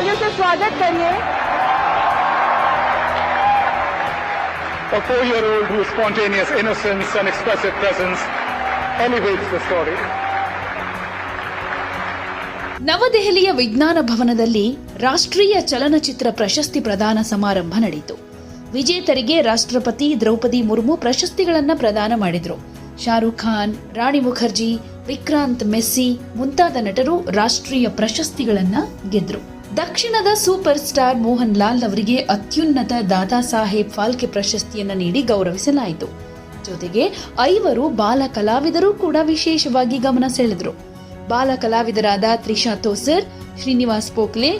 तालियों से स्वागत करिए A four-year-old whose spontaneous innocence and expressive presence elevates the story. ನವದೆಹಲಿಯ ವಿಜ್ಞಾನ ಭವನದಲ್ಲಿ ರಾಷ್ಟ್ರೀಯ ಚಲನಚಿತ್ರ ಪ್ರಶಸ್ತಿ ಪ್ರದಾನ ಸಮಾರಂಭ ನಡೆಯಿತು ವಿಜೇತರಿಗೆ ರಾಷ್ಟ್ರಪತಿ ದ್ರೌಪದಿ ಮುರ್ಮು ಪ್ರಶಸ್ತಿಗಳನ್ನ ಪ್ರದಾನ ಮಾಡಿದ್ರು ಶಾರುಖ್ ಖಾನ್ ರಾಣಿ ಮುಖರ್ಜಿ ವಿಕ್ರಾಂತ್ ಮೆಸ್ಸಿ ಮುಂತಾದ ನಟರು ರಾಷ್ಟ್ರೀಯ ಪ್ರಶಸ್ತಿಗಳನ್ನ ಗೆದ್ರು ದಕ್ಷಿಣದ ಸೂಪರ್ ಸ್ಟಾರ್ ಮೋಹನ್ ಲಾಲ್ ಅವರಿಗೆ ಅತ್ಯುನ್ನತ ದಾದಾ ಸಾಹೇಬ್ ಫಾಲ್ಕೆ ಪ್ರಶಸ್ತಿಯನ್ನು ನೀಡಿ ಗೌರವಿಸಲಾಯಿತು. ಜೊತೆಗೆ ಐವರು ಬಾಲ ಕಲಾವಿದರು ಕೂಡ ವಿಶೇಷವಾಗಿ ಗಮನ ಸೆಳೆದರು. ಬಾಲ ಕಲಾವಿದರಾದ ತ್ರಿಷಾ ತೋಸರ್, ಶ್ರೀನಿವಾಸ್ ಪೋಕ್ಲೆ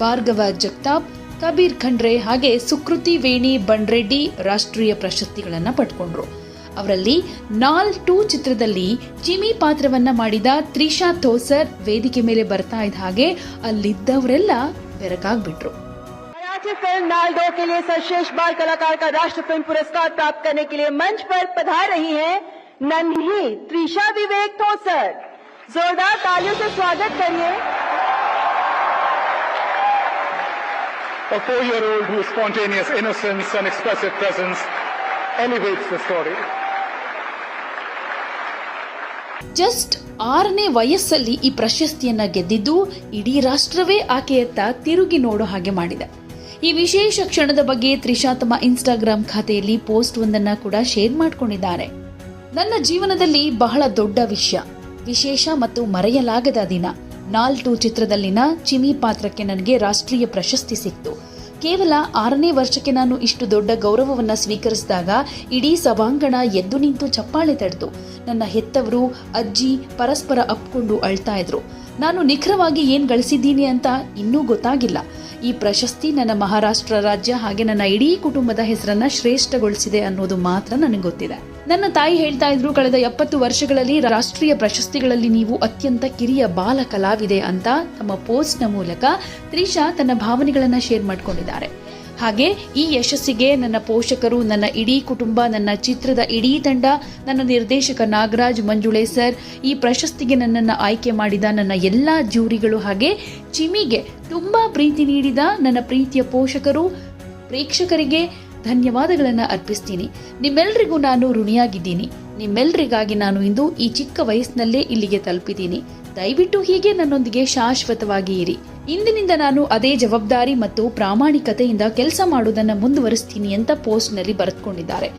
ಭಾರ್ಗವ ಜಗತಾಪ್, ಕಬೀರ್ ಖಂಡ್ರೆ ಹಾಗೆ ಸುಕೃತಿ ವೇಣಿ ಬಂಡ್ರೆಡ್ಡಿ ರಾಷ್ಟ್ರೀಯ ಪ್ರಶಸ್ತಿಗಳನ್ನು ಪಡ್ಕೊಂಡ್ರು. ಅವರಲ್ಲಿ ನಾಲ್ ಟೂ ಚಿತ್ರದಲ್ಲಿ ಜಿಮಿ ಪಾತ್ರವನ್ನ ಮಾಡಿದ ತ್ರಿಷಾ ಥೋಸರ್ ವೇದಿಕೆ ಮೇಲೆ ಬರ್ತಾ ಇದ್ದ ಹಾಗೆ ಅಲ್ಲಿದ್ದವರೆಲ್ಲ ಬೆರಕಾಗ್ಬಿಟ್ರು मराठी फिल्म नाल दो के लिए सर्वश्रेष्ठ बाल कलाकार का राष्ट्र फिल्म पुरस्कार प्राप्त करने के लिए मंच पर पधार रही हैं नन्ही त्रिशा विवेक थोसर जोरदार तालियों से स्वागत करिए A four-year-old whose spontaneous innocence and expressive presence elevates the story. Just ಆರನೇ ವಯಸ್ಸಲ್ಲಿ ಈ ಪ್ರಶಸ್ತಿಯನ್ನ ಗೆದ್ದಿದ್ದು ಇಡೀ ರಾಷ್ಟ್ರವೇ ಆಕೆಯತ್ತ ತಿರುಗಿ ನೋಡೋ ಹಾಗೆ ಮಾಡಿದೆ. ಈ ವಿಶೇಷ ಕ್ಷಣದ ಬಗ್ಗೆ ತ್ರಿಷಾ ತಮ್ಮ ಇನ್ಸ್ಟಾಗ್ರಾಮ್ ಖಾತೆಯಲ್ಲಿ ಪೋಸ್ಟ್ ಒಂದನ್ನ ಕೂಡ ಶೇರ್ ಮಾಡಿಕೊಂಡಿದ್ದಾರೆ. ನನ್ನ ಜೀವನದಲ್ಲಿ ಬಹಳ ದೊಡ್ಡ ವಿಷಯ, ವಿಶೇಷ ಮತ್ತು ಮರೆಯಲಾಗದ ದಿನ. ನಾಲ್ಟು ಚಿತ್ರದಲ್ಲಿನ ಚಿಮಿ ಪಾತ್ರಕ್ಕೆ ನನಗೆ ರಾಷ್ಟ್ರೀಯ ಪ್ರಶಸ್ತಿ ಸಿಕ್ತು. ಕೇವಲ ಆರನೇ ವರ್ಷಕ್ಕೆ ನಾನು ಇಷ್ಟು ದೊಡ್ಡ ಗೌರವವನ್ನ ಸ್ವೀಕರಿಸಿದಾಗ ಇಡೀ ಸಭಾಂಗಣ ಎದ್ದು ನಿಂತು ಚಪ್ಪಾಳೆ ತಡೆದು ನನ್ನ ಹೆತ್ತವರು, ಅಜ್ಜಿ, ಪರಸ್ಪರ ಅಪ್ಕೊಂಡು ಅಳ್ತಾ ಇದ್ರು. ನಾನು ನಿಖರವಾಗಿ ಏನ್ ಗಳಿಸಿದ್ದೀನಿ ಅಂತ ಇನ್ನೂ ಗೊತ್ತಾಗಿಲ್ಲ. ಈ ಪ್ರಶಸ್ತಿ ನನ್ನ ಮಹಾರಾಷ್ಟ್ರ ರಾಜ್ಯ ಹಾಗೆ ನನ್ನ ಇಡೀ ಕುಟುಂಬದ ಹೆಸರನ್ನ ಶ್ರೇಷ್ಠಗೊಳಿಸಿದೆ ಅನ್ನೋದು ಮಾತ್ರ ನನಗೆ ಗೊತ್ತಿದೆ. ನನ್ನ ತಾಯಿ ಹೇಳ್ತಾ ಇದ್ರು, ಕಳೆದ ಎಪ್ಪತ್ತು ವರ್ಷಗಳಲ್ಲಿ ರಾಷ್ಟ್ರೀಯ ಪ್ರಶಸ್ತಿಗಳಲ್ಲಿ ನೀವು ಅತ್ಯಂತ ಕಿರಿಯ ಬಾಲ ಕಲಾವಿದೆ ಅಂತ ತಮ್ಮ ಪೋಸ್ಟ್ನ ಮೂಲಕ ತ್ರಿಷಾ ತನ್ನ ಭಾವನೆಗಳನ್ನು ಶೇರ್ ಮಾಡಿಕೊಂಡಿದ್ದಾರೆ. ಹಾಗೆ ಈ ಯಶಸ್ಸಿಗೆ ನನ್ನ ಪೋಷಕರು, ನನ್ನ ಇಡೀ ಕುಟುಂಬ, ನನ್ನ ಚಿತ್ರದ ಇಡೀ ತಂಡ, ನನ್ನ ನಿರ್ದೇಶಕ ನಾಗರಾಜ್ ಮಂಜುಳೆ ಸರ್, ಈ ಪ್ರಶಸ್ತಿಗೆ ನನ್ನನ್ನು ಆಯ್ಕೆ ಮಾಡಿದ ನನ್ನ ಎಲ್ಲ ಜೂರಿಗಳು ಹಾಗೆ ಚಿಮಿಗೆ ತುಂಬಾ ಪ್ರೀತಿ ನೀಡಿದ ನನ್ನ ಪ್ರೀತಿಯ ಪೋಷಕರು, ಪ್ರೇಕ್ಷಕರಿಗೆ ಧನ್ಯವಾದಗಳನ್ನು ಅರ್ಪಿಸ್ತೀನಿ. ನಿಮ್ಮೆಲ್ಲರಿಗೂ ನಾನು ಋಣಿಯಾಗಿದ್ದೀನಿ. ನಿಮ್ಮೆಲ್ಲರಿಗಾಗಿ ನಾನು ಇಂದು ಈ ಚಿಕ್ಕ ವಯಸ್ಸಿನಲ್ಲೇ ಇಲ್ಲಿಗೆ ತಲುಪಿದ್ದೀನಿ. ದಯವಿಟ್ಟು ಹೀಗೆ ನನ್ನೊಂದಿಗೆ ಶಾಶ್ವತವಾಗಿ ಇರಿ. ಇಂದಿನಿಂದ ನಾನು ಅದೇ ಜವಾಬ್ದಾರಿ ಮತ್ತು ಪ್ರಾಮಾಣಿಕತೆಯಿಂದ ಕೆಲಸ ಮಾಡುವುದನ್ನು ಮುಂದುವರಿಸ್ತೀನಿ ಅಂತ ಪೋಸ್ಟ್ನಲ್ಲಿ ಬರೆದುಕೊಂಡಿದ್ದಾರೆ.